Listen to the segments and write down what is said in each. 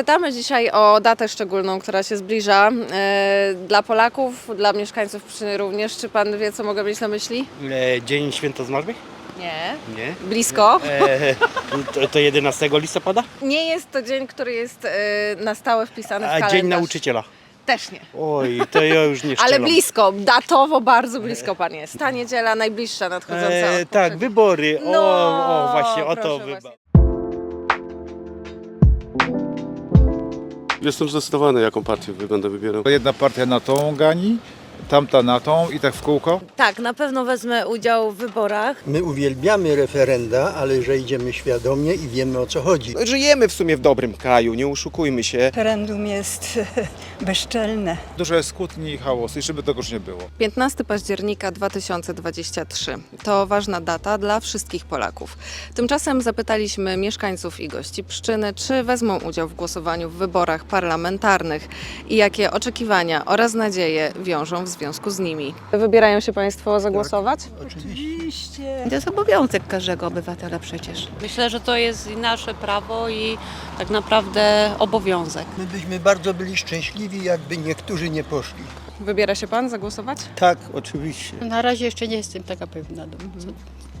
Pytamy dzisiaj o datę szczególną, która się zbliża. E, Dla Polaków, dla mieszkańców Pszczyny również. Czy pan wie, co mogę mieć na myśli? E, Dzień Święta Zmarłych? Nie. Nie. Blisko. E, to, to 11 listopada? Nie jest to dzień, który jest e, na stałe wpisany w A kalendarz. Dzień Nauczyciela? Też nie. Oj, to ja już nie Ale szczelam. blisko, datowo bardzo blisko pan jest. Ta niedziela najbliższa nadchodząca. E, tak, wybory. O, No, o właśnie, o to proszę Jestem zdecydowany, jaką partię będę wybierał. Jedna partia na tą gani, tamta na tą i tak w kółko. Tak, na pewno wezmę udział w wyborach. My uwielbiamy referenda, ale że idziemy świadomie i wiemy o co chodzi. Żyjemy w sumie w dobrym kraju, nie oszukujmy się. Referendum jest bezczelne. Dużo jest kłótni i chaosu i żeby tego już nie było. 15 października 2023 to ważna data dla wszystkich Polaków. Tymczasem zapytaliśmy mieszkańców i gości Pszczyny, czy wezmą udział w głosowaniu w wyborach parlamentarnych i jakie oczekiwania oraz nadzieje wiążą w związku z nimi. Wybierają się Państwo zagłosować? Oczywiście. To jest obowiązek każdego obywatela przecież. Myślę, że to jest i nasze prawo i tak naprawdę obowiązek. My byśmy bardzo byli szczęśliwi, jakby niektórzy nie poszli. Wybiera się Pan zagłosować? Tak, oczywiście. Na razie jeszcze nie jestem taka pewna do, co,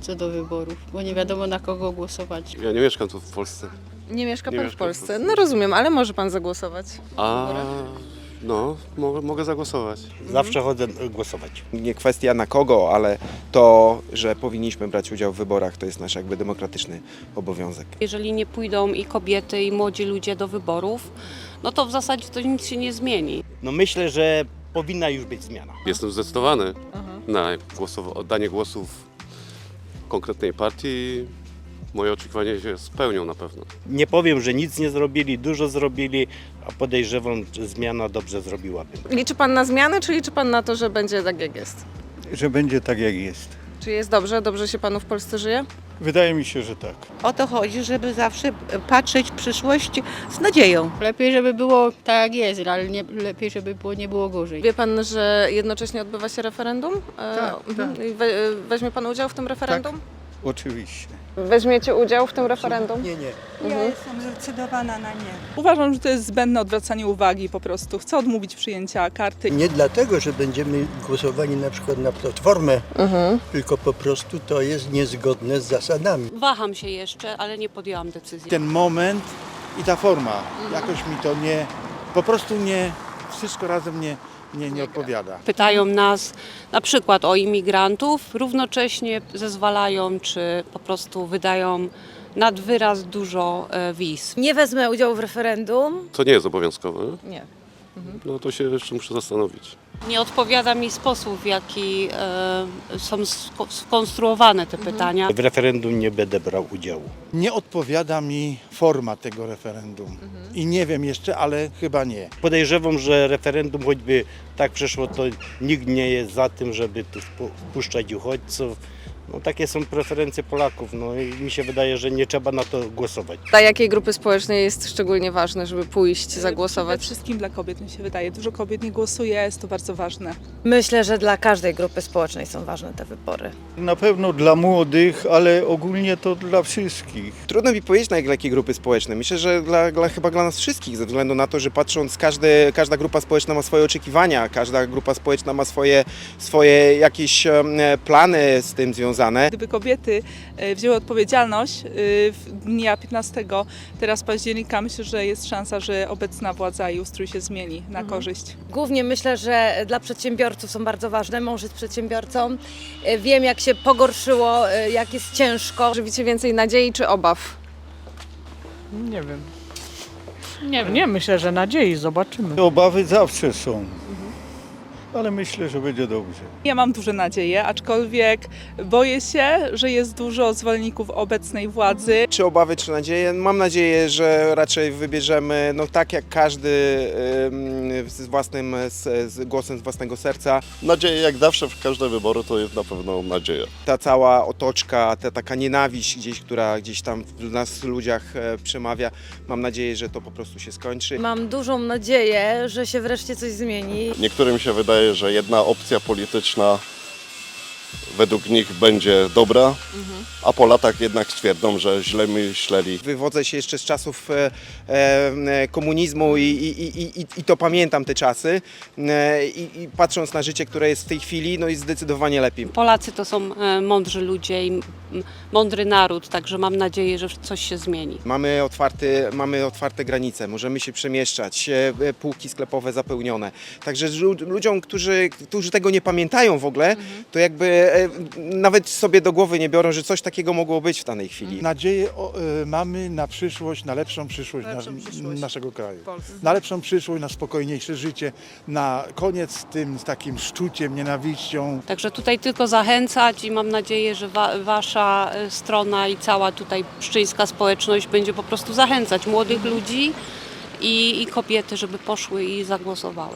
co do wyborów, bo nie wiadomo na kogo głosować. Ja nie mieszkam tu w Polsce. Nie mieszka Nie Pan w mieszkam w Polsce. Polsce. No rozumiem, ale może Pan zagłosować. A no, mogę, mogę zagłosować. Zawsze chodzę głosować. Nie kwestia na kogo, ale to, że powinniśmy brać udział w wyborach, to jest nasz jakby demokratyczny obowiązek. Jeżeli nie pójdą i kobiety, i młodzi ludzie do wyborów, no to w zasadzie to nic się nie zmieni. No myślę, że powinna już być zmiana. Jestem zdecydowany na głosow- oddanie głosów konkretnej partii. Moje oczekiwania się spełnią na pewno. Nie powiem, że nic nie zrobili, dużo zrobili, a podejrzewam, że zmiana dobrze zrobiłaby. Liczy Pan na zmiany, czy liczy Pan na to, że będzie tak jak jest? że będzie tak jak jest. Czy jest dobrze? Dobrze się Panu w Polsce żyje? Wydaje mi się, że tak. O to chodzi, żeby zawsze patrzeć w przyszłość z nadzieją. Lepiej, żeby było tak jak jest, ale nie, lepiej, żeby było, nie było gorzej. Wie Pan, że jednocześnie odbywa się referendum? E, Tak, mhm. We, e, weźmie Pan udział w tym referendum? Oczywiście. Weźmiecie udział w tym referendum? Nie, nie. Ja jestem zdecydowana na nie. Uważam, że to jest zbędne odwracanie uwagi po prostu. Chcę odmówić przyjęcia karty. Nie dlatego, że będziemy głosowali na przykład na platformę, Mhm. tylko po prostu to jest niezgodne z zasadami. Waham się jeszcze, ale nie podjęłam decyzji. Ten moment i ta forma, jakoś mi to nie, po prostu nie, wszystko razem nie, nie, nie odpowiada. Pytają nas na przykład o imigrantów, równocześnie zezwalają czy po prostu wydają nad wyraz dużo e, wiz. Nie wezmę udziału w referendum. To nie jest obowiązkowe. Nie. No to się jeszcze muszę zastanowić. Nie odpowiada mi sposób, w jaki e, są sko- skonstruowane te pytania. W referendum nie będę brał udziału. Nie odpowiada mi forma tego referendum. I nie wiem jeszcze, ale chyba nie. Podejrzewam, że referendum choćby tak przeszło, to nikt nie jest za tym, żeby tu wpu- wpuszczać uchodźców. No takie są preferencje Polaków, no i mi się wydaje, że nie trzeba na to głosować. Dla jakiej grupy społecznej jest szczególnie ważne, żeby pójść, Przede zagłosować? wszystkim dla kobiet, mi się wydaje. Dużo kobiet nie głosuje, jest to bardzo ważne. Myślę, że dla każdej grupy społecznej są ważne te wybory. Na pewno dla młodych, ale ogólnie to dla wszystkich. Trudno mi powiedzieć na jakie grupy społeczne. Myślę, że dla, dla, chyba dla nas wszystkich, ze względu na to, że patrząc, każdy, każda grupa społeczna ma swoje oczekiwania, każda grupa społeczna ma swoje, swoje jakieś em, plany z tym związane. Gdyby kobiety e, wzięły odpowiedzialność e, w dnia 15 teraz października, myślę, że jest szansa, że obecna władza i ustrój się zmieni na korzyść. Głównie myślę, że dla przedsiębiorców są bardzo ważne. Mąż jest przedsiębiorcą. E, Wiem, jak się pogorszyło, jak jest ciężko. Żywicie więcej nadziei czy obaw? Nie wiem. Nie wiem. Nie, myślę, że nadziei, zobaczymy. Obawy zawsze są. Ale myślę, że będzie dobrze. Ja mam duże nadzieje, aczkolwiek boję się, że jest dużo zwolenników obecnej władzy. Czy obawy, czy nadzieje? Mam nadzieję, że raczej wybierzemy no tak jak każdy z własnym z, z głosem z własnego serca. Nadzieję, jak zawsze w każde wybory, to jest na pewno nadzieja. Ta cała otoczka, ta taka nienawiść gdzieś, która gdzieś tam w nas ludziach e, przemawia, mam nadzieję, że to po prostu się skończy. Mam dużą nadzieję, że się wreszcie coś zmieni. Niektórym się wydaje, że jedna opcja polityczna według nich będzie dobra, a po latach jednak stwierdzą, że źle myśleli. Wywodzę się jeszcze z czasów e, e, komunizmu i, i, i, i, i to pamiętam te czasy. E, i, I patrząc na życie, które jest w tej chwili, no jest zdecydowanie lepiej. Polacy to są e, mądrzy ludzie i m- mądry naród, także mam nadzieję, że coś się zmieni. Mamy, otwarty, mamy otwarte granice, możemy się przemieszczać, e, e, półki sklepowe zapełnione. Także lu- ludziom, którzy, którzy tego nie pamiętają w ogóle, to jakby e, nawet sobie do głowy nie biorą, że coś takiego mogło być w danej chwili. Nadzieję o, y, mamy na przyszłość, na lepszą przyszłość, Lepszą na, przyszłość. naszego kraju. Polsce. Na lepszą przyszłość, na spokojniejsze życie, na koniec z tym z takim szczuciem, nienawiścią. Także tutaj tylko zachęcać i mam nadzieję, że wa- wasza e, strona i cała tutaj pszczyńska społeczność będzie po prostu zachęcać młodych ludzi i, i kobiety, żeby poszły i zagłosowały.